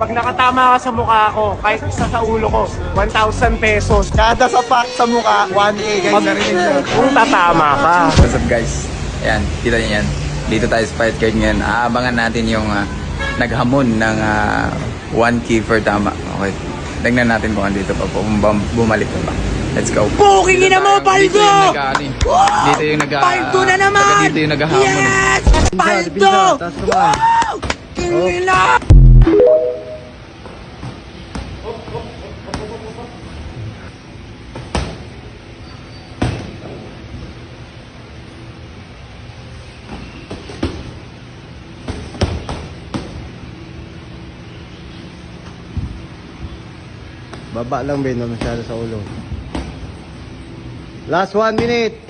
Pag nakatama ka sa mukha ko, kahit isa sa ulo ko, 1,000 pesos. Kada sapak sa mukha, 1K guys. Narinig nyo. kung tatama ka. What's up guys? Ayan, kita niyo yan. Dito tayo sa fight card ngayon. Aabangan natin yung ah, naghamon ng ah, 1K for tama. Okay. Tingnan natin kung andito pa po. Kung bum- bumalik pa ba. Let's go. Puking ina mo, Paldo! Dito yung nag ano, eh. Dito yung nag Paldo na naman! Dito yung naghahamon. eh. Yes! Paldo! Wow! King ina! Baba lang, Ben. Masyado sa ulo. Last one minute.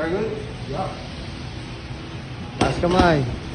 Thirty seconds. Lipit. Taas kamay.